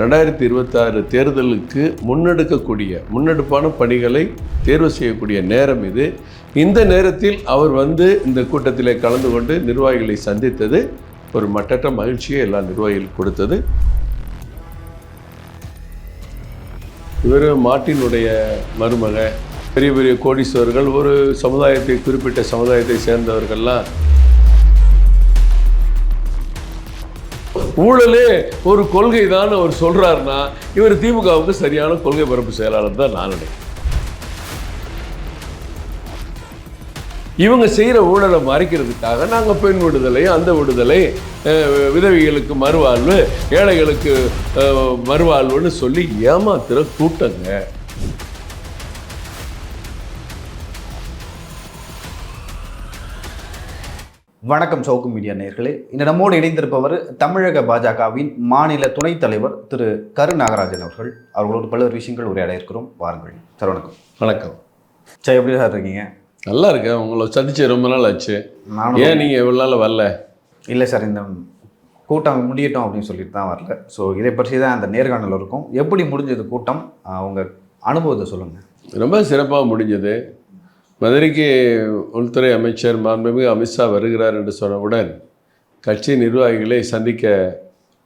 ரெண்டாயிரத்தி இருபத்தாறு தேர்தலுக்கு முன்னெடுக்கக்கூடிய முன்னெடுப்பான பணிகளை தேர்வு செய்யக்கூடிய நேரம் இது. இந்த நேரத்தில் அவர் வந்து இந்த கூட்டத்திலே கலந்து கொண்டு நிர்வாகிகளை சந்தித்தது ஒரு மட்டற்ற மகிழ்ச்சியை எல்லா நிர்வாகிகளுக்கு கொடுத்தது. இவர் மாட்டினுடைய மருமக பெரிய பெரிய கோடீஸ்வரர்கள் ஒரு சமுதாயத்தை குறிப்பிட்ட சமுதாயத்தை சேர்ந்தவர்கள்லாம் ஊழலே ஒரு கொள்கை தான் அவர் சொல்றாருன்னா இவர் திமுகவுக்கு சரியான கொள்கை பரப்பு செயலாளர் தான் நான் நினைக்கிறேன். இவங்க செய்கிற ஊழலை மறைக்கிறதுக்காக நாங்கள் பெண் விடுதலை அந்த விடுதலை விதவிகளுக்கு விதவைகளுக்கு மறுவாழ்வு ஏழைகளுக்கு மறுவாழ்வுன்னு சொல்லி ஏமாத்துற கூட்டங்க. வணக்கம் சவுக்கு மீடியா நேயர்களே இந்த நம்மோடு இணைந்திருப்பவர் தமிழக பாஜகவின் மாநில துணைத் தலைவர் திரு கரு நாகராஜன் அவர்கள். அவர்களோடு பல்வேறு விஷயங்கள் உரையாட இருக்கிறோம். வாருங்கள். சார் வணக்கம். வணக்கம். சார் எப்படி சார் இருக்கீங்க? நல்லா இருக்கேன். உங்களை சந்திச்சு ரொம்ப நாள் ஆச்சு. ஏன் நீங்கள் இவ்வளோ நாள் வரல? இல்லை சார் இந்த கூட்டம் முடியட்டும் அப்படின்னு சொல்லிட்டு தான் வரல. ஸோ இதை பற்றி தான் அந்த நேர்காணல் இருக்கும். எப்படி முடிஞ்சது கூட்டம்? ஆஹ் உங்க அனுபவத்தை சொல்லுங்கள் ரொம்ப சிறப்பாக முடிஞ்சது. மதுரைக்கு உள்துறை அமைச்சர் மாண்புமிகு அமித்ஷா வருகிறார் என்று சொன்னவுடன் கட்சி நிர்வாகிகளை சந்திக்க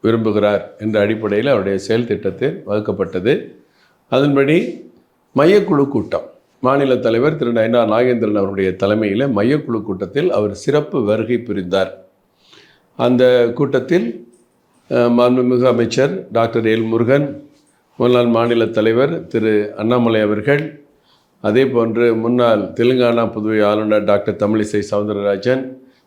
விரும்புகிறார் என்ற அடிப்படையில் அவருடைய செயல் திட்டத்தில் வகுக்கப்பட்டது. அதன்படி மையக்குழு கூட்டம். மாநில தலைவர் திரு நயனா நாகேந்திரன் அவருடைய தலைமையில் மையக்குழு கூட்டத்தில் அவர் சிறப்பு வருகை புரிந்தார். அந்த கூட்டத்தில் மாண்புமிகு அமைச்சர் டாக்டர் எல் முருகன் முன்னாள் மாநில தலைவர் திரு அண்ணாமலை அவர்கள் அதே போன்று முன்னாள் தெலுங்கானா புதுவை ஆளுநர் டாக்டர் தமிழிசை சவுந்தரராஜன்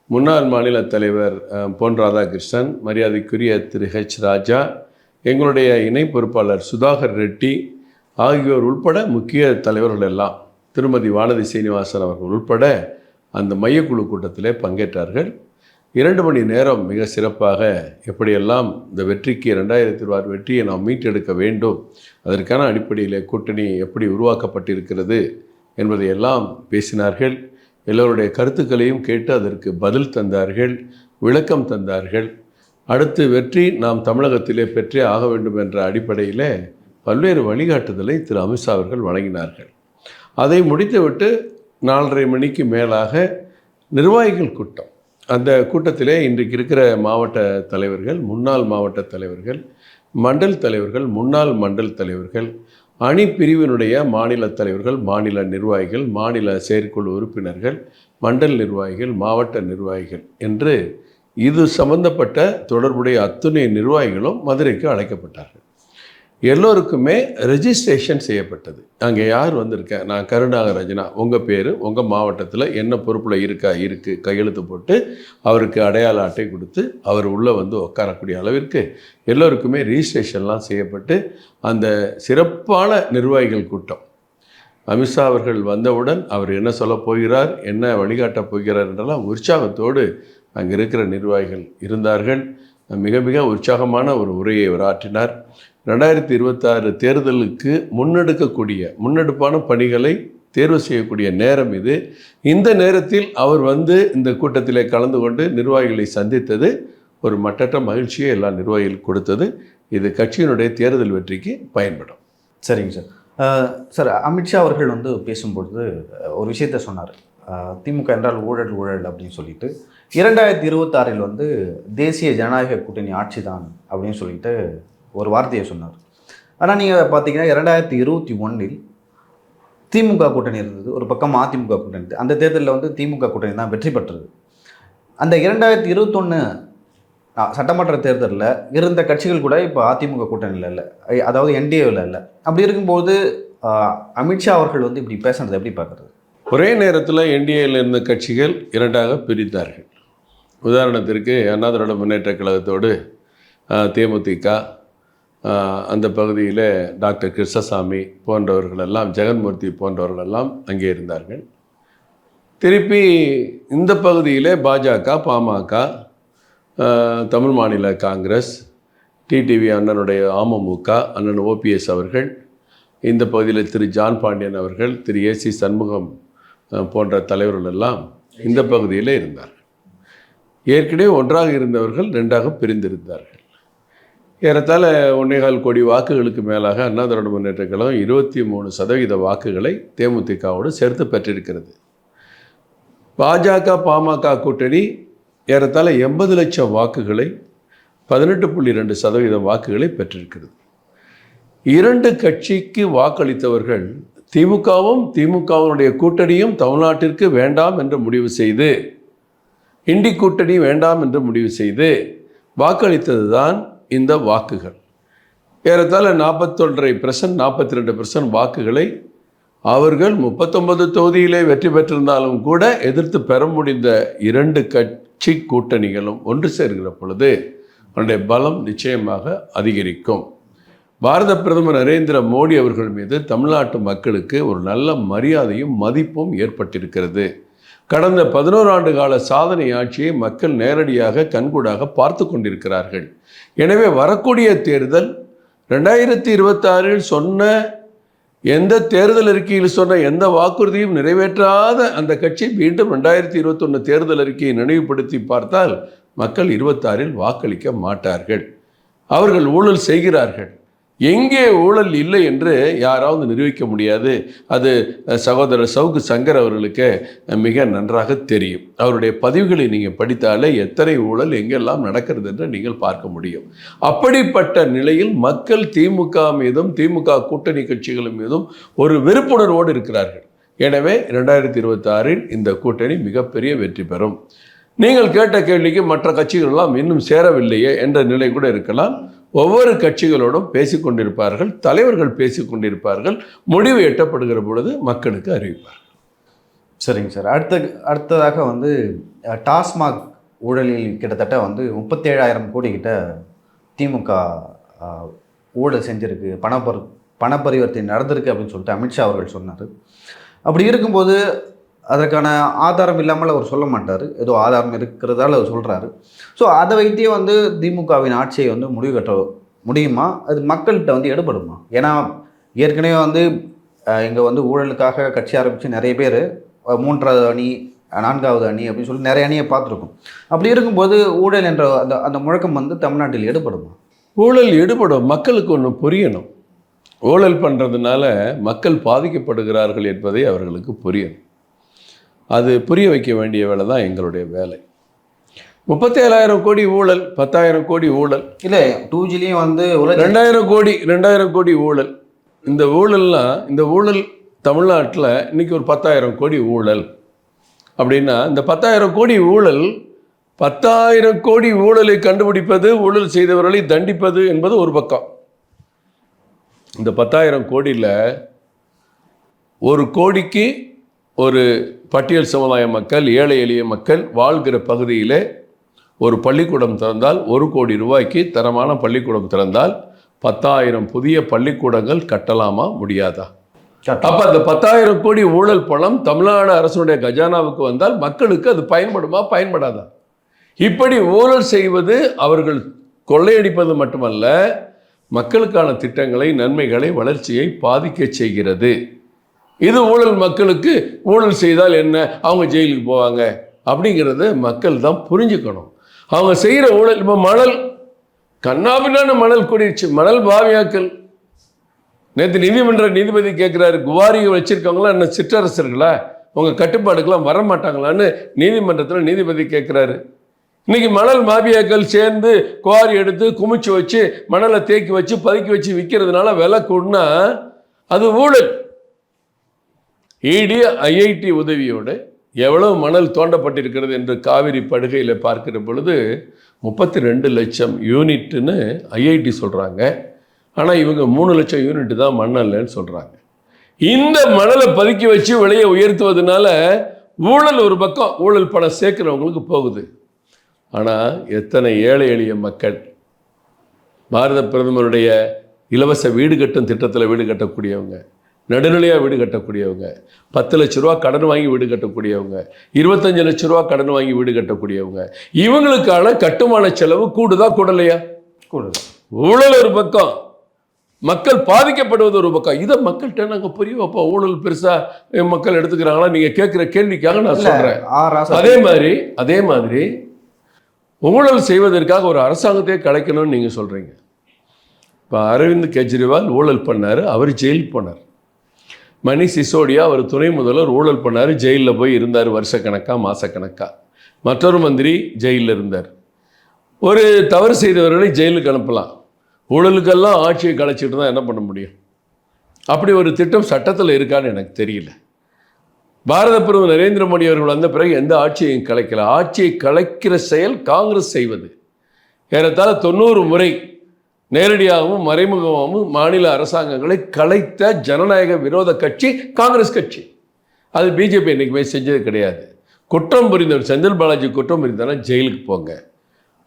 முன்னாள் மாநில தலைவர் பொன் ராதாகிருஷ்ணன் மரியாதைக்குரிய திரு ஹெச் ராஜா எங்களுடைய இணை பொறுப்பாளர் சுதாகர் ரெட்டி ஆகியோர் உள்பட முக்கிய தலைவர்கள் எல்லாம் திருமதி வானதி சீனிவாசன் அவர்கள் உள்பட அந்த மையக்குழு கூட்டத்திலே பங்கேற்றார்கள். இரண்டு மணி நேரம் மிக சிறப்பாக எப்படியெல்லாம் இந்த வெற்றிக்கு ரெண்டாயிரத்தி இருபது வெற்றியை நாம் மீட்டெடுக்க வேண்டும் அதற்கான அடிப்படையில் கூட்டணி எப்படி உருவாக்கப்பட்டிருக்கிறது என்பதை எல்லாம் பேசினார்கள். எல்லோருடைய கருத்துக்களையும் கேட்டு அதற்கு பதில் தந்தார்கள் விளக்கம் தந்தார்கள். அடுத்து வெற்றி நாம் தமிழகத்திலே பெற்றே ஆக வேண்டும் என்ற அடிப்படையில் பல்வேறு வழிகாட்டுதலை திரு அமித்ஷா அவர்கள் வழங்கினார்கள். அதை முடித்துவிட்டு நாலரை மணிக்கு மேலாக நிர்வாகிகள் கூட்டம். அந்த கூட்டத்திலே இன்றைக்கு இருக்கிற மாவட்ட தலைவர்கள் முன்னாள் மாவட்ட தலைவர்கள் மண்டல் தலைவர்கள் முன்னாள் மண்டல் தலைவர்கள் அணி பிரிவினுடைய மாநில தலைவர்கள் மாநில நிர்வாகிகள் மாநில செயற்குழு உறுப்பினர்கள் மண்டல் நிர்வாகிகள் மாவட்ட நிர்வாகிகள் என்று இது சம்பந்தப்பட்ட தொடர்புடைய அத்துணை நிர்வாகிகளும் மதுரைக்கு அழைக்கப்பட்டார்கள். எல்லோருக்குமே ரெஜிஸ்ட்ரேஷன் செய்யப்பட்டது. அங்கே யார் வந்திருக்கேன் நான் கருணாகராஜனா உங்கள் பேர் உங்கள் மாவட்டத்தில் என்ன பொறுப்பில் இருக்கா? இருக்குது கையெழுத்து போட்டு அவருக்கு அடையாள அட்டை கொடுத்து அவர் உள்ளே வந்து உட்காரக்கூடிய அளவிற்கு எல்லோருக்குமே ரிஜிஸ்ட்ரேஷன்லாம் செய்யப்பட்டு அந்த சிறப்பான நிர்வாகிகள் கூட்டம். அமித்ஷா அவர்கள் வந்தவுடன் அவர் என்ன சொல்ல போகிறார்? என்ன வழிகாட்டப் போகிறார் என்றெல்லாம் உற்சாகத்தோடு அங்கே இருக்கிற நிர்வாகிகள் இருந்தார்கள். மிக மிக உற்சாகமான ஒரு உரையை அவர் ஆற்றினார். ரெண்டாயிரத்தி இருபத்தாறு தேர்தலுக்கு முன்னெடுக்கக்கூடிய முன்னெடுப்பான பணிகளை தேர்வு செய்யக்கூடிய நேரம் இது. இந்த நேரத்தில் அவர் வந்து இந்த கூட்டத்திலே கலந்து கொண்டு நிர்வாகிகளை சந்தித்தது ஒரு மட்டற்ற மகிழ்ச்சியை எல்லா நிர்வாகிகளுக்கு கொடுத்தது. இது கட்சியினுடைய தேர்தல் வெற்றிக்கு பயன்படும். சரிங்க சார். சார் அமித்ஷா அவர்கள் வந்து பேசும்பொழுது ஒரு விஷயத்த சொன்னார். திமுக என்றால் ஊழல் ஊழல் அப்படின்னு சொல்லிட்டு. இரண்டாயிரத்தி இருபத்தாறில் வந்து தேசிய ஜனநாயக கூட்டணி ஆட்சி தான் அப்படின்னு சொல்லிட்டு ஒரு வார்த்தையை சொன்னார். ஆனால் நீங்கள் பார்த்தீங்கன்னா இரண்டாயிரத்தி இருபத்தி ஒன்றில் திமுக கூட்டணி இருந்தது. ஒரு பக்கம் அதிமுக கூட்டணி அந்த தேர்தலில் வந்து திமுக கூட்டணி தான் வெற்றி பெற்றது. அந்த இரண்டாயிரத்தி இருபத்தொன்று சட்டமன்ற தேர்தலில் இருந்த கட்சிகள் கூட இப்போ அதிமுக கூட்டணியில் இல்லை. அதாவது என்டிஏவில் இல்லை. அப்படி இருக்கும்போது அமித்ஷா அவர்கள் வந்து இப்படி பேசுனதை எப்படி பார்க்குறது ஒரே நேரத்தில் என்டிஏயில் இருந்த கட்சிகள் இரண்டாக பிரித்தார்கள். உதாரணத்திற்கு அண்ணா திராவிட முன்னேற்ற கழகத்தோடு தேமுதிக அந்த பகுதியில் டாக்டர் கிருஷ்ணசாமி போன்றவர்களெல்லாம் ஜெகன்மூர்த்தி போன்றவர்களெல்லாம் அங்கே இருந்தார்கள். திருப்பி இந்த பகுதியில் பாஜக பாமக தமிழ் மாநில காங்கிரஸ் டிடிவி அண்ணனுடைய அமமுக அண்ணன் ஓபிஎஸ் அவர்கள் இந்த பகுதியில் திரு ஜான் பாண்டியன் அவர்கள் திரு ஏசி சண்முகம் போன்ற தலைவர்கள் எல்லாம் இந்த பகுதியில் இருந்தார்கள். ஏற்கனவே ஒன்றாக இருந்தவர்கள் ரெண்டாக பிரிந்திருந்தார்கள். ஏறத்தாழ ஒன்னேகால் கோடி வாக்குகளுக்கு மேலாக அண்ணா திராவிட முன்னேற்ற கழகம் இருபத்தி மூணு சதவீத வாக்குகளை தேமுதிகவோடு சேர்த்து பெற்றிருக்கிறது. பாஜக பாமக கூட்டணி ஏறத்தாழ எண்பது லட்சம் வாக்குகளை பதினெட்டு புள்ளி ரெண்டு சதவீத வாக்குகளை பெற்றிருக்கிறது. இரண்டு கட்சிக்கு வாக்களித்தவர்கள் திமுகவும் திமுகவினுடைய கூட்டணியும் தமிழ்நாட்டிற்கு வேண்டாம் என்று முடிவு செய்து இண்டி கூட்டணி வேண்டாம் என்று முடிவு செய்து வாக்களித்தது தான் இந்த வாக்குகள். ஏறத்தாழ நாற்பத்தொன்றரை பெர்சன்ட் நாற்பத்தி ரெண்டு பெர்சன்ட் வாக்குகளை அவர்கள் முப்பத்தொன்பது தொகுதியிலே வெற்றி பெற்றிருந்தாலும் கூட எதிர்த்து பெற முடிந்த இரண்டு கட்சி கூட்டணிகளும் ஒன்று சேர்கிற பொழுது அவனுடைய பலம் நிச்சயமாக அதிகரிக்கும். பாரத பிரதமர் நரேந்திர மோடி அவர்கள் மீது தமிழ்நாட்டு மக்களுக்கு ஒரு நல்ல மரியாதையும் மதிப்பும் ஏற்பட்டிருக்கிறது. கடந்த பதினோரு ஆண்டு கால சாதனை ஆட்சியை மக்கள் நேரடியாக கண்கூடாக பார்த்து கொண்டிருக்கிறார்கள். எனவே வரக்கூடிய தேர்தல் ரெண்டாயிரத்தி இருபத்தாறில் சொன்ன எந்த தேர்தல் அறிக்கையில் சொன்ன எந்த வாக்குறுதியும் நிறைவேற்றாத அந்த கட்சி மீண்டும் ரெண்டாயிரத்தி இருபத்தொன்று தேர்தல் அறிக்கையை நினைவுபடுத்தி பார்த்தால் மக்கள் இருபத்தாறில் வாக்களிக்க மாட்டார்கள். அவர்கள் ஊழல் செய்கிறார்கள். எங்கே ஊழல் இல்லை என்று யாராவது நிரூபிக்க முடியாது. அது சகோதரர் சவுக்கு சங்கர் அவர்களுக்கு மிக நன்றாக தெரியும். அவருடைய பதிவுகளை நீங்கள் படித்தாலே எத்தனை ஊழல் எங்கெல்லாம் நடக்கிறது என்று நீங்கள் பார்க்க முடியும். அப்படிப்பட்ட நிலையில் மக்கள் திமுக மீதும் திமுக கூட்டணி கட்சிகள் மீதும் ஒரு வெறுப்புணர்வோடு இருக்கிறார்கள். எனவே ரெண்டாயிரத்தி இருபத்தாறில் இந்த கூட்டணி மிகப்பெரிய வெற்றி பெறும். நீங்கள் கேட்ட கேள்விக்கு மற்ற கட்சிகள் எல்லாம் இன்னும் சேரவில்லையே என்ற நிலை கூட இருக்கலாம். ஒவ்வொரு கட்சிகளோடும் பேசிக்கொண்டிருப்பார்கள் தலைவர்கள் பேசிக்கொண்டிருப்பார்கள் முடிவு எட்டப்படுகிற பொழுது மக்களுக்கு அறிவிப்பார் சரிங்க சார். அடுத்த அடுத்ததாக வந்து டாஸ்மாக் ஊழலில் கிட்டத்தட்ட வந்து முப்பத்தேழாயிரம் கோடி கிட்ட திமுக ஊழல் செஞ்சிருக்கு பணப்பரி பண பரிவர்த்தனை நடந்திருக்கு அப்படின்னு சொல்லிட்டு அமித்ஷா அவர்கள் சொன்னார். அப்படி இருக்கும்போது அதற்கான ஆதாரம் இல்லாமல் அவர் சொல்ல மாட்டார். ஏதோ ஆதாரம் இருக்கிறதால அவர் சொல்கிறாரு ஸோ அதை வைத்தே வந்து திமுகவின் ஆட்சியை வந்து முடிவு கட்ட முடியுமா? அது மக்கள்கிட்ட வந்து எடுபடுமா? ஏன்னா ஏற்கனவே வந்து இங்கே வந்து ஊழலுக்காக கட்சி ஆரம்பித்து நிறைய பேர் மூன்றாவது அணி நான்காவது அணி அப்படின்னு சொல்லி நிறைய அணியை பார்த்துருக்கோம். அப்படி இருக்கும்போது ஊழல் என்ற அந்த அந்த முழக்கம் வந்து தமிழ்நாட்டில் எடுபடுமா? ஊழல் ஈடுபடும் மக்களுக்கு ஒன்று புரியணும். ஊழல் பண்ணுறதுனால மக்கள் பாதிக்கப்படுகிறார்கள் என்பதை அவர்களுக்கு புரியணும். அது புரிய வைக்க வேண்டிய வேலை தான் எங்களுடைய வேலை. முப்பத்தேழாயிரம் கோடி ஊழல் பத்தாயிரம் கோடி ஊழல். இல்லை டூ ஜிலையும் வந்து ரெண்டாயிரம் கோடி ரெண்டாயிரம் கோடி ஊழல். இந்த ஊழல்லாம் இந்த ஊழல் தமிழ்நாட்டில் இன்னைக்கு ஒரு பத்தாயிரம் கோடி ஊழல். அப்படின்னா இந்த பத்தாயிரம் கோடி ஊழல் பத்தாயிரம் கோடி ஊழலை கண்டுபிடிப்பது ஊழல் செய்தவர்களை தண்டிப்பது என்பது ஒரு பக்கம். இந்த பத்தாயிரம் கோடியில் ஒரு கோடிக்கு ஒரு பட்டியல் சமுதாய மக்கள் ஏழை எளிய மக்கள் வாழ்கிற பகுதியிலே ஒரு பள்ளிக்கூடம் திறந்தால் ஒரு கோடி ரூபாய்க்கு தரமான பள்ளிக்கூடம் திறந்தால் பத்தாயிரம் புதிய பள்ளிக்கூடங்கள் கட்டலாமா முடியாதா? அப்ப அந்த பத்தாயிரம் கோடி ஊழல் பணம் தமிழ்நாடு அரசுடைய கஜானாவுக்கு வந்தால் மக்களுக்கு அது பயன்படுமா பயன்படாதா? இப்படி ஊழல் செய்வது அவர்கள் கொள்ளையடிப்பது மட்டுமல்ல மக்களுக்கான திட்டங்களை நன்மைகளை வளர்ச்சியை பாதிக்க செய்கிறது. இது ஊழல் மக்களுக்கு ஊழல் செய்தால் என்ன? அவங்க ஜெயிலுக்கு போவாங்க. அப்படிங்கிறத மக்கள் தான் புரிஞ்சுக்கணும். அவங்க செய்கிற ஊழல் இப்போ மணல் கண்ணாபின்னான மணல் கூடிருச்சு. மணல் பாவியாக்கள். நேற்று நீதிமன்ற நீதிபதி கேட்குறாரு குவாரியை வச்சுருக்கவங்களாம் என்ன சிற்றரசர்களா? உங்கள் கட்டுப்பாடுக்கெல்லாம் வர மாட்டாங்களான்னு நீதிமன்றத்தில் நீதிபதி கேட்குறாரு. இன்னைக்கு மணல் மாபியாக்கள் சேர்ந்து குவாரி எடுத்து குமிச்சு வச்சு மணலை தேக்கி வச்சு பதுக்கி வச்சு விற்கிறதுனால விலை கூடனா அது ஊழல். இடி ஐஐடி உதவியோடு எவ்வளவு மணல் தோண்டப்பட்டிருக்கிறது என்று காவிரி படுகையில் பார்க்கிற பொழுது முப்பத்தி ரெண்டு லட்சம் யூனிட்னு ஐஐடி சொல்கிறாங்க ஆனால் இவங்க மூணு லட்சம் யூனிட் தான் மண்ணல்லன்னு சொல்கிறாங்க இந்த மணலை பதுக்கி வச்சு விலையை உயர்த்துவதனால ஊழல் ஒரு பக்கம் ஊழல் பணம் சேர்க்குறவங்களுக்கு போகுது. ஆனால் எத்தனை ஏழை எளிய மக்கள் பாரத பிரதமருடைய இலவச வீடு கட்டும் திட்டத்தில் வீடு கட்டக்கூடியவங்க நடுநிலையாக வீடு கட்டக்கூடியவங்க. பத்து லட்ச ரூபா கடன் வாங்கி வீடு கட்டக்கூடியவங்க. இருபத்தஞ்சு லட்ச ரூபா கடன் வாங்கி வீடு கட்டக்கூடியவங்க. இவங்களுக்கான கட்டுமான செலவு கூடுதா கூடலையா? கூடுதல். ஊழல் ஒரு பக்கம். மக்கள் பாதிக்கப்படுவது ஒரு பக்கம். இதை மக்கள்கிட்ட நாங்கள் புரிய வைப்போம் ஊழல் பெருசாக மக்கள் எடுத்துக்கிறாங்களா? நீங்கள் கேட்குற கேள்விக்காக நான் சொல்கிறேன் ராசா. அதே மாதிரி அதே மாதிரி ஊழல் செய்வதற்காக ஒரு அரசாங்கத்தையே கலைக்கணும்னு நீங்கள் சொல்கிறீங்க இப்போ அரவிந்த் கெஜ்ரிவால் ஊழல் பண்ணார். அவர் ஜெயிலுக்கு போனார். மணி சிசோடியா அவர் துணை முதல்வர் ஊழல் பண்ணார் ஜெயிலில் போய் இருந்தார் வருஷக்கணக்காக மாதக்கணக்காக மற்றொரு மந்திரி ஜெயிலில் இருந்தார். ஒரு தவறு செய்தவர்களை ஜெயிலுக்கு அனுப்பலாம். ஊழலுக்கெல்லாம் ஆட்சியை கலைச்சிட்டு தான் என்ன பண்ண முடியும்? அப்படி ஒரு திட்டம் சட்டத்தில் இருக்கான்னு எனக்கு தெரியல. பாரத பிரதமர் நரேந்திர மோடி அவர்கள் வந்த பிறகு எந்த ஆட்சியையும் கலைக்கல. ஆட்சியை கலைக்கிற செயல் காங்கிரஸ் செய்வது. ஏறத்தாழ தொண்ணூறு முறை நேரடியாகவும் மறைமுகமாகவும் மாநில அரசாங்கங்களை கலைத்த ஜனநாயக விரோத கட்சி காங்கிரஸ் கட்சி. அது பிஜேபி என்றைக்குமே செஞ்சது கிடையாது. குற்றம் புரிந்தவர் செந்தில் பாலாஜி குற்றம் புரிந்தாலும் ஜெயிலுக்கு போங்க.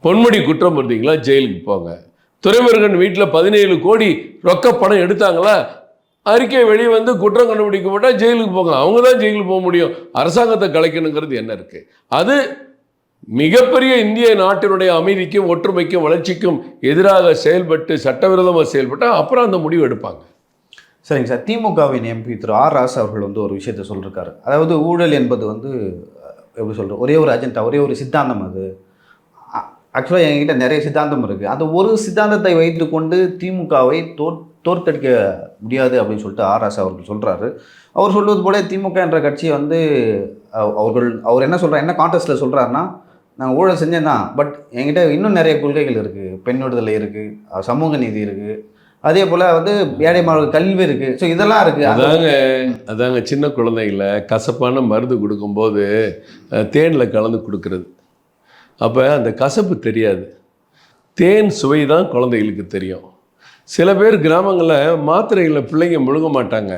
பொன்முடி குற்றம் புரிந்தீங்களா ஜெயிலுக்கு போங்க. துறைமுருகன் வீட்டில் பதினேழு கோடி ரொக்க பணம் எடுத்தாங்களா அறிக்கை வெளியே வந்து குற்றம் கண்டுபிடிக்கப்பட்டா ஜெயிலுக்கு போங்க. அவங்க தான் ஜெயிலுக்கு போக முடியும். அரசாங்கத்தை கலைக்கணுங்கிறது என்ன இருக்குது அது மிகப்பெரிய இந்திய நாட்டினுடைய அமைதிக்கும் ஒற்றுமைக்கும் வளர்ச்சிக்கும் எதிராக செயல்பட்டு சட்டவிரோதமாக செயல்பட்டால் அப்புறம் அந்த முடிவு எடுப்பாங்க. சரிங்க சார். திமுகவின் எம்பி திரு ஆர் ராசு அவர்கள் வந்து ஒரு விஷயத்த சொல்லியிருக்காரு அதாவது ஊழல் என்பது வந்து எப்படி சொல்கிறது ஒரே ஒரு அஜெண்டா ஒரே ஒரு சித்தாந்தம் அது. ஆக்சுவலாக என்கிட்ட நிறைய சித்தாந்தம் இருக்குது அந்த ஒரு சித்தாந்தத்தை வைத்துக்கொண்டு திமுகவை தோற் தோற்கடிக்க முடியாது அப்படின்னு சொல்லிட்டு ஆர் ராசா அவர்கள் சொல்கிறாரு அவர் சொல்வது போல திமுக என்ற கட்சி வந்து அவர்கள் அவர் என்ன சொல்கிறார் என்ன கான்டெஸ்ட்டில் சொல்கிறாருன்னா நான் ஊழல் செஞ்சேன் தான் பட் என்கிட்ட இன்னும் நிறைய கொள்கைகள் இருக்குது பெண் விடுதலை இருக்குது சமூக நீதி இருக்குது அதே போல் வந்து ஏழை மாணவர்கள் கல்வி இருக்குது ஸோ இதெல்லாம் இருக்குது அதாங்க அதாங்க சின்ன குழந்தைகளை கசப்பான மருந்து கொடுக்கும்போது தேனில் கலந்து கொடுக்கறது. அப்போ அந்த கசப்பு தெரியாது. தேன் சுவை தான் குழந்தைகளுக்கு தெரியும். சில பேர் கிராமங்களில் மாத்திரைகளை பிள்ளைங்க முழுங்க மாட்டாங்க.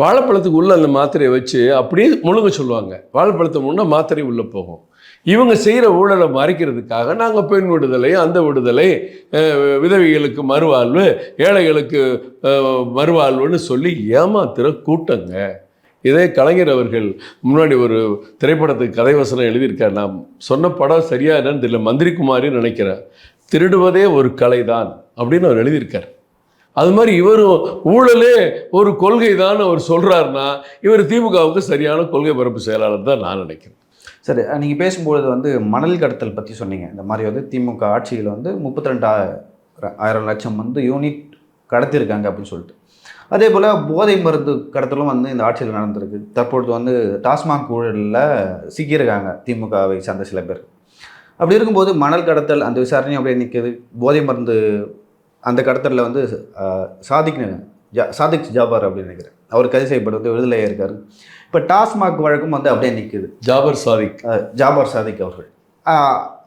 வாழைப்பழத்துக்கு உள்ளே அந்த மாத்திரையை வச்சு அப்படியே முழுங்க சொல்லுவாங்க. வாழைப்பழத்தை முன்னே மாத்திரை உள்ளே போகும். இவங்க செய்கிற ஊழலை மறைக்கிறதுக்காக நாங்கள் பெண் விடுதலை அந்த விடுதலை விதவிகளுக்கு விதவைகளுக்கு மறுவாழ்வு ஏழைகளுக்கு மறுவாழ்வுன்னு சொல்லி ஏமாத்துகிற கூட்டங்க. இதே கலைஞர் அவர்கள் முன்னாடி ஒரு திரைப்படத்துக்கு கதை வசனம் எழுதியிருக்கார். நான் சொன்ன படம் சரியா என்னன்னு தெரியல. மந்திரி நினைக்கிறேன். திருடுவதே ஒரு கலை தான் அப்படின்னு அவர் எழுதியிருக்கார். அது மாதிரி இவரும் ஊழலே ஒரு கொள்கை தான் அவர் சொல்கிறாருன்னா இவர் திமுகவுக்கு சரியான கொள்கை பரப்பு செயலாளர் தான் நான் நினைக்கிறேன். சரி நீங்கள் பேசும்பொழுது வந்து மணல் கடத்தல் பற்றி சொன்னீங்க. இந்த மாதிரி வந்து திமுக ஆட்சியில் வந்து முப்பத்தி ஆயிரம் லட்சம் வந்து யூனிட் கடத்தியிருக்காங்க அப்படின்னு சொல்லிட்டு. அதே போல் போதை மருந்து கடத்தலும் வந்து இந்த ஆட்சியில் நடந்திருக்கு. தற்பொழுது வந்து டாஸ்மாக் ஊழலில் சிக்கியிருக்காங்க திமுகவை சார்ந்த சில பேர். அப்படி இருக்கும்போது மணல் கடத்தல் அந்த விசாரணை அப்படியே நிற்கிது போதை மருந்து அந்த கடத்தலில் வந்து சாதிக் ஜா சாதிக் ஜாபார் அப்படின்னு நினைக்கிறேன். அவர் கைது செய்யப்பட்டு வந்து விடுதலையாக இருக்கார். இப்போ டாஸ்மாக் வழக்கும் வந்து அப்படியே நிற்குது ஜாபர் சாதிக். ஜாபர் சாதிக் அவர்கள்.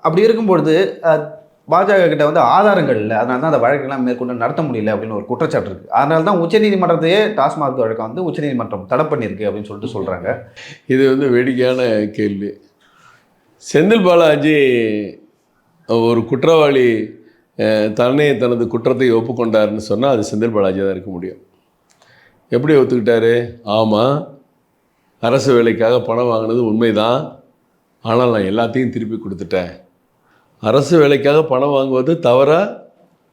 அப்படி இருக்கும்பொழுது பாஜக கிட்ட வந்து ஆதாரங்கள் இல்லை. அதனால தான் அந்த வழக்கெல்லாம் மேற்கொண்டு நடத்த முடியல அப்படின்னு ஒரு குற்றச்சாட்டு இருக்குது அதனால தான் உச்சநீதிமன்றத்தையே டாஸ்மாக் வழக்கம் வந்து உச்சநீதிமன்றம் தடை பண்ணியிருக்கு அப்படின்னு சொல்லிட்டு சொல்கிறாங்க இது வந்து வேடிக்கையான கேள்வி. செந்தில் பாலாஜி ஒரு குற்றவாளி தன்னை தனது குற்றத்தை ஒப்புக்கொண்டாருன்னு சொன்னால் அது செந்தில் பாலாஜியாக தான் இருக்க முடியும். எப்படி ஒத்துக்கிட்டாரு? ஆமாம் அரசு வேலைக்காக பணம் வாங்கினது உண்மைதான். ஆனால் நான் எல்லாத்தையும் திருப்பி கொடுத்துட்டேன். அரசு வேலைக்காக பணம் வாங்குவது தவறா?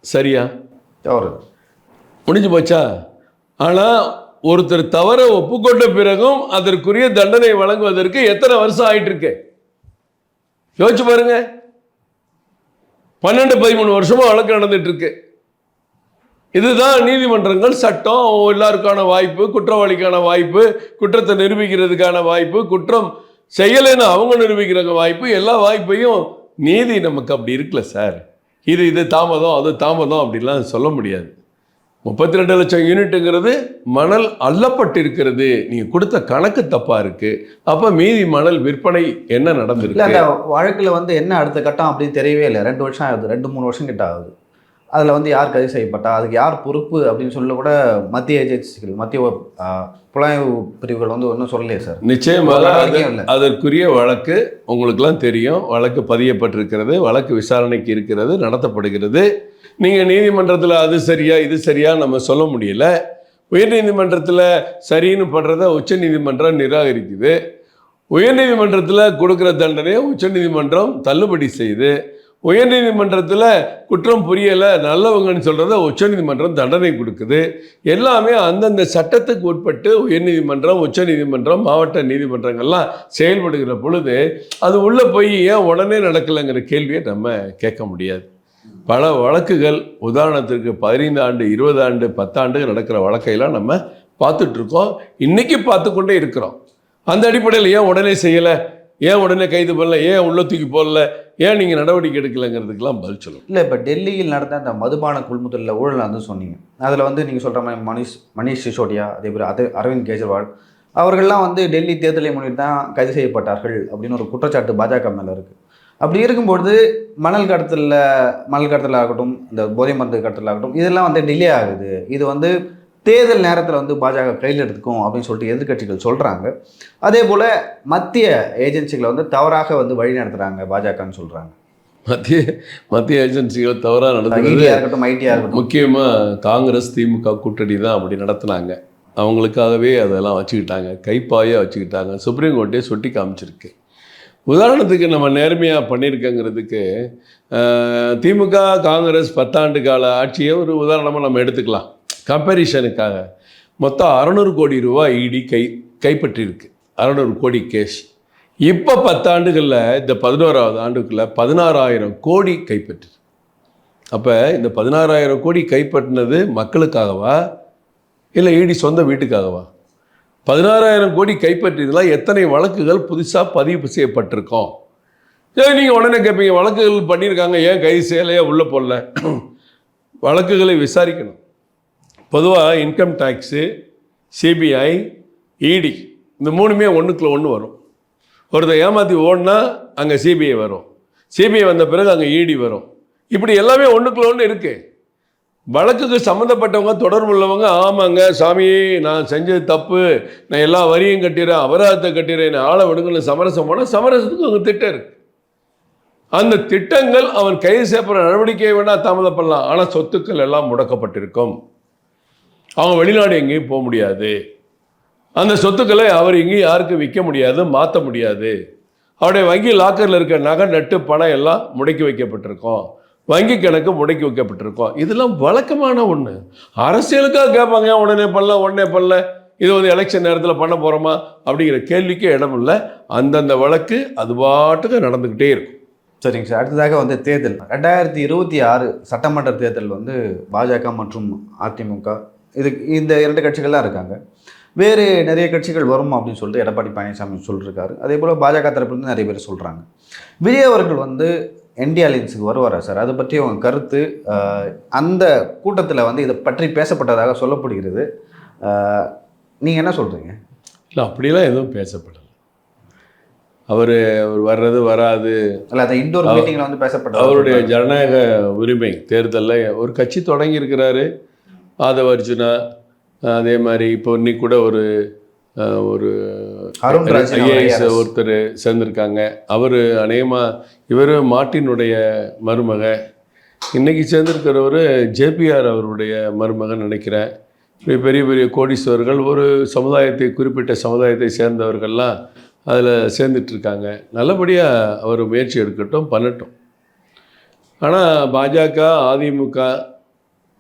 சரியா? அவர் முடிஞ்சு போச்சா? ஆனால் ஒருத்தர் தவற ஒப்புக்கொண்ட பிறகும் அதற்குரிய தண்டனை வழங்குவதற்கு எத்தனை வருஷம் ஆயிட்டு இருக்கு யோசிச்சு பாருங்க. பன்னெண்டு பதிமூணு வருஷமா வழக்கு நடந்துட்டு இருக்கு. இதுதான் நீதிமன்றங்கள் சட்டம். எல்லாருக்கான வாய்ப்பு குற்றவாளிக்கான வாய்ப்பு குற்றத்தை நிரூபிக்கிறதுக்கான வாய்ப்பு குற்றம் செய்யலைன்னு அவங்க நிரூபிக்கிற வாய்ப்பு எல்லா வாய்ப்பையும் நீதி நமக்கு அப்படி இருக்குல்ல சார். இது இது தாமதம் அது தாமதம் அப்படிலாம் சொல்ல முடியாது. முப்பத்தி ரெண்டு லட்சம் யூனிட்டுங்கிறது மணல் அள்ளப்பட்டிருக்கிறது நீங்கள் கொடுத்த கணக்கு தப்பா இருக்கு. அப்போ மீதி மணல் விற்பனை என்ன நடந்திருக்கு? வழக்கில் வந்து என்ன அடுத்த கட்டம் அப்படின்னு தெரியவே இல்லை. ரெண்டு வருஷம் ஆகுது ரெண்டு மூணு வருஷம் கிட்ட ஆகுது. அதில் வந்து யார் கைது செய்யப்பட்டா? அதுக்கு யார் பொறுப்பு? அப்படின்னு சொல்ல கூட மத்திய ஏஜென்சிகள் மத்திய புலனாய்வு பிரிவுகள் வந்து ஒன்றும் சொல்லலையே சார். நிச்சயமாக அதற்குரிய வழக்கு உங்களுக்கெல்லாம் தெரியும். வழக்கு பதியப்பட்டிருக்கிறது வழக்கு விசாரணைக்கு இருக்கிறது நடத்தப்படுகிறது. நீங்கள் நீதிமன்றத்தில் அது சரியா இது சரியா நம்ம சொல்ல முடியல. உயர்நீதிமன்றத்தில் சரின்னு படுறத உச்சநீதிமன்றம் நிராகரிக்குது. உயர்நீதிமன்றத்தில் கொடுக்குற தண்டனையை உச்சநீதிமன்றம் தள்ளுபடி செய்து உயர்நீதிமன்றத்தில் குற்றம் புரியலை நல்லவங்கன்னு சொல்கிறத உச்சநீதிமன்றம் தண்டனை கொடுக்குது. எல்லாமே அந்தந்த சட்டத்துக்கு உட்பட்டு உயர்நீதிமன்றம் உச்சநீதிமன்றம் மாவட்ட நீதிமன்றங்கள்லாம் செயல்படுகிற பொழுது அது உள்ளே போய் ஏன் உடனே நடக்கலைங்கிற கேள்வியை நம்ம கேட்க முடியாது. பல வழக்குகள் உதாரணத்திற்கு பதினைந்து ஆண்டு இருபது ஆண்டு பத்தாண்டு நடக்கிற வழக்கையெல்லாம் நம்ம பார்த்துட்ருக்கோம். இன்றைக்கி பார்த்து கொண்டே இருக்கிறோம். அந்த அடிப்படையில் ஏன் உடனே செய்யலை? ஏன் உடனே கைது பண்ணல? ஏன் உள்ள தூக்கி போடல? ஏன் நீங்கள் நடவடிக்கை எடுக்கலைங்கிறதுக்கெல்லாம் பதில் சொல்லணும் இல்லை இப்போ டெல்லியில் நடந்த அந்த மதுபான கொள்முதலில் ஊழல் வந்து சொன்னீங்க. அதில் வந்து நீங்கள் சொல்கிற மாதிரி மணிஷ் மணிஷ் சிசோடியா அதே மாதிரி அது அரவிந்த் கெஜ்ரிவால் அவர்கள்லாம் வந்து டெல்லி தேர்தலை முன்னிட்டு தான் கைது செய்யப்பட்டார்கள் அப்படின்னு ஒரு குற்றச்சாட்டு பாஜக மேலே இருக்குது அப்படி இருக்கும்பொழுது மணல் கடத்தலில் மணல் கடத்தல் ஆகட்டும் இந்த போதை மருந்து கடத்தல் ஆகட்டும் இதெல்லாம் வந்து டிலே ஆகுது. இது வந்து தேர்தல் நேரத்தில் வந்து பாஜக கையில் எடுத்துக்கும் அப்படின்னு சொல்லிட்டு எதிர்க்கட்சிகள் சொல்கிறாங்க அதே போல் மத்திய ஏஜென்சிகளை வந்து தவறாக வந்து வழி நடத்துகிறாங்க பாஜகன்னு சொல்கிறாங்க மத்திய மத்திய ஏஜென்சிகள் தவறாக இருக்கட்டும் முக்கியமாக காங்கிரஸ் திமுக கூட்டணி தான் அப்படி நடத்துனாங்க. அவங்களுக்காகவே அதெல்லாம் வச்சுக்கிட்டாங்க கைப்பாயாக வச்சுக்கிட்டாங்க. சுப்ரீம் கோர்ட்டே சுட்டி காமிச்சிருக்கு. உதாரணத்துக்கு நம்ம நேர்மையாக பண்ணியிருக்கங்கிறதுக்கு திமுக காங்கிரஸ் பத்தாண்டு கால ஆட்சியை ஒரு உதாரணமாக நம்ம எடுத்துக்கலாம். கம்பேரிஷனுக்காக மொத்தம் அறநூறு கோடி ரூபாய் இடி கை கைப்பற்றியிருக்கு. அறநூறு கோடி கேஷ் இப்போ பத்தாண்டுகளில் இந்த பதினோராவது ஆண்டுக்குள்ள பதினாறாயிரம் கோடி கைப்பற்றி அப்போ இந்த பதினாறாயிரம் கோடி கைப்பற்றினது மக்களுக்காகவா? இல்லை ஈடி சொந்த வீட்டுக்காகவா? பதினாறாயிரம் கோடி கைப்பற்றியதில் எத்தனை வழக்குகள் புதுசாக பதிவு செய்யப்பட்டிருக்கோம்? சரி நீங்கள் உடனே கேட்பீங்க வழக்குகள் பண்ணியிருக்காங்க ஏன் கைது செய்யலையா உள்ளே போடல? வழக்குகளை விசாரிக்கணும். பொதுவாக இன்கம் டேக்ஸு சிபிஐ இடி இந்த மூணுமே ஒன்றுக்குள்ள ஒன்று வரும். ஒருத்தர் ஏமாற்றி ஓடினா அங்கே சிபிஐ வரும். சிபிஐ வந்த பிறகு அங்கே இடி வரும். இப்படி எல்லாமே ஒன்றுக்குள்ள ஒன்று இருக்குது வழக்குக்கு சம்மந்தப்பட்டவங்க தொடர்பு உள்ளவங்க ஆமாங்க சாமி நான் செஞ்சது தப்பு நான் எல்லா வரியும் கட்டிடுறேன் அபராதத்தை கட்டிடுறேன் ஆளை விடுங்கன்னு சமரசம் போனால் சமரசத்துக்கு அவங்க திட்டம் இருக்கு. அந்த திட்டங்கள் அவன் கைது செய்யப்படுற நடவடிக்கையை வேணால் தாமதப்படலாம். ஆனால் சொத்துக்கள் எல்லாம் முடக்கப்பட்டிருக்கும். அவன் வெளிநாடு எங்கேயும் போக முடியாது. அந்த சொத்துக்களை அவர் எங்கேயும் யாருக்கும் விற்க முடியாது மாற்ற முடியாது. அவருடைய வங்கி லாக்கரில் இருக்க நகை நட்டு பணம் எல்லாம் முடக்கி வைக்கப்பட்டிருக்கோம். வங்கி கணக்கு முடக்கி வைக்கப்பட்டிருக்கோம். இதெல்லாம் வழக்கமான ஒன்று அரசியலுக்காக கேட்பாங்க உடனே பண்ணல உடனே பண்ணல? இது வந்து எலெக்ஷன் நேரத்தில் பண்ண போகிறோமா அப்படிங்கிற கேள்விக்கு இடம் இல்லை. அந்தந்த வழக்கு அது பாட்டுக்கு நடந்துக்கிட்டே இருக்கும். சரிங்க சார். அடுத்ததாக வந்து தேர்தல். ரெண்டாயிரத்தி இருபத்தி ஆறு சட்டமன்ற தேர்தல் வந்து பாஜக மற்றும் அதிமுக இது இந்த இரண்டு கட்சிகள் தான் இருக்காங்க. வேறு நிறைய கட்சிகள் வரும் அப்படின்னு சொல்லிட்டு எடப்பாடி பழனிசாமி சொல்லியிருக்காரு அதே போல் பாஜக தரப்புலேருந்து நிறைய பேர் சொல்கிறாங்க விஜய் அவர்கள் வந்து என்டி அலையன்ஸுக்கு வருவாரா சார்? அதை பற்றி உங்க கருத்து அந்த கூட்டத்தில் வந்து இதை பற்றி பேசப்பட்டதாக சொல்லப்படுகிறது. நீங்கள் என்ன சொல்கிறீங்க இல்லை அப்படிலாம் எதுவும் பேசப்படலை. அவர் அவர் வர்றது வராது. இல்லை அந்த இண்டோர் மீட்டிங்கில் வந்து பேசப்பட்டது அவருடைய ஜனநாயக உரிமை தேர்தலில் ஒரு கட்சி தொடங்கியிருக்கிறாரு ஆதவ அர்ஜுனா அதே மாதிரி இப்போ இன்னைக்கு கூட ஒரு ஒரு ஐஏஎஸ் ஒருத்தர் சேர்ந்திருக்காங்க. அவர் அநேகமாக இவர் மார்ட்டினுடைய மருமக. இன்னைக்கு சேர்ந்திருக்கிறவர் ஜேபிஆர் அவருடைய மருமகன் நினைக்கிறேன். பெரிய பெரிய கோடீஸ்வரர்கள் ஒரு சமுதாயத்தை குறிப்பிட்ட சமுதாயத்தை சேர்ந்தவர்கள்லாம் அதில் சேர்ந்துட்டு இருக்காங்க நல்லபடியாக அவர் முயற்சி எடுக்கட்டும் பண்ணட்டும். ஆனால் பாஜக அதிமுக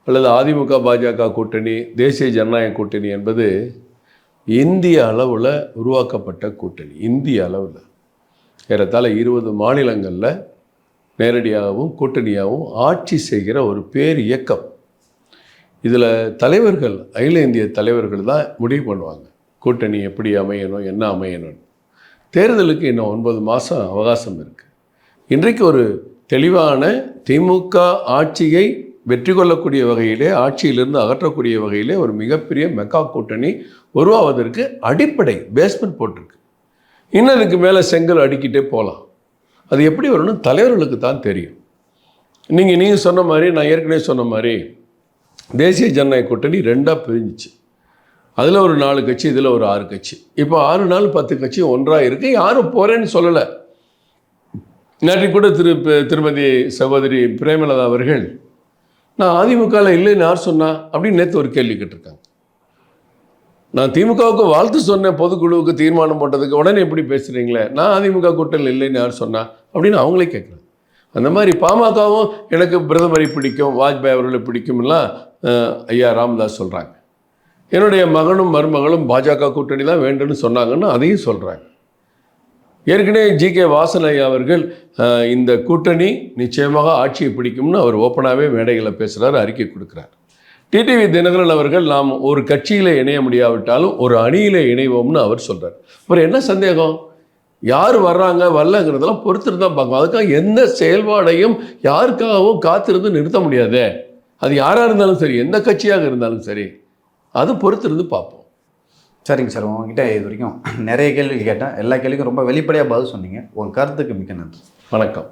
அல்லது அதிமுக பாஜக கூட்டணி தேசிய ஜனநாயக கூட்டணி என்பது இந்திய அளவில் உருவாக்கப்பட்ட கூட்டணி. இந்திய அளவில். ஏறத்தாழ இருபது மாநிலங்களில் நேரடியாகவும் கூட்டணியாகவும் ஆட்சி செய்கிற ஒரு பேர் இயக்கம். இதில் தலைவர்கள் அகில இந்திய தலைவர்கள் தான் முடிவு பண்ணுவாங்க. கூட்டணி எப்படி அமையணும் என்ன அமையணும் தேர்தலுக்கு இன்னும் ஒன்பது மாதம் அவகாசம் இருக்குது இன்றைக்கு ஒரு தெளிவான திமுக ஆட்சியை வெற்றி கொள்ளக்கூடிய வகையிலே ஆட்சியிலிருந்து அகற்றக்கூடிய வகையிலே ஒரு மிகப்பெரிய மெக்கா கூட்டணி உருவாவதற்கு அடிப்படை பேஸ்மெண்ட் போட்டிருக்கு. இன்னும் இதுக்கு மேலே செங்கல் அடிக்கிட்டே போகலாம் அது எப்படி வரணும் தலைவர்களுக்கு தான் தெரியும். நீங்கள் நீங்கள் சொன்ன மாதிரி நான் ஏற்கனவே சொன்ன மாதிரி தேசிய ஜனநாயக கூட்டணி ரெண்டாக பிரிஞ்சிச்சு. அதில் ஒரு நாலு கட்சி இதில் ஒரு ஆறு கட்சி. இப்போ ஆறு நாள் பத்து கட்சி ஒன்றாக இருக்குது யாரும் போகிறேன்னு சொல்லலை. நேற்று கூட திரு திருமதி சகோதரி பிரேமலதா அவர்கள் நான் அதிமுகவில் இல்லைன்னு யார் சொன்னா? அப்படின்னு நேற்று ஒரு கேள்வி கேட்டிருக்காங்க. நான் திமுகவுக்கு வாழ்த்து சொன்னேன் பொதுக்குழுவுக்கு தீர்மானம் போட்டதுக்கு. உடனே எப்படி பேசுகிறீங்களே நான் அதிமுக கூட்டணியில் இல்லைன்னு யார் சொன்னா? அப்படின்னு அவங்களே கேட்குறாங்க அந்த மாதிரி பாமகவும் எனக்கு பிரதமரை பிடிக்கும் வாஜ்பாய் அவர்களை பிடிக்கும்லாம் ஐயா ராமதாஸ் சொல்கிறாங்க என்னுடைய மகனும் மருமகளும் பாஜக கூட்டணி தான் வேண்டும்னு சொன்னாங்கன்னு அதையும் சொல்கிறாங்க ஏற்கனவே ஜி கே வாசன் ஐயா அவர்கள் இந்த கூட்டணி நிச்சயமாக ஆட்சியை பிடிக்கும்னு அவர் ஓப்பனாகவே மேடைகளில் பேசுகிறார் அறிக்கை கொடுக்குறார். டிடிவி தினகரன் அவர்கள் நாம் ஒரு கட்சியில் இணைய முடியாவிட்டாலும் ஒரு அணியில் இணைவோம்னு அவர் சொல்கிறார் அப்புறம் என்ன சந்தேகம்? யார் வர்றாங்க வரலங்கிறதெல்லாம் பொறுத்துட்டு தான் பார்க்கணும். அதுக்காக எந்த செயல்பாடையும் யாருக்காகவும் காத்திருந்து நிறுத்த முடியாதே. அது யாராக இருந்தாலும் சரி எந்த கட்சியாக இருந்தாலும் சரி அது பொறுத்திருந்து பார்ப்போம். சரிங்க சார் உங்ககிட்ட இது வரைக்கும் நிறைய கேள்வி கேட்டேன். எல்லா கேள்விக்கும் ரொம்ப வெளிப்படையாக பதில் சொன்னீங்க. உங்கள் கருத்துக்கு மிக்க நன்றி. வணக்கம்.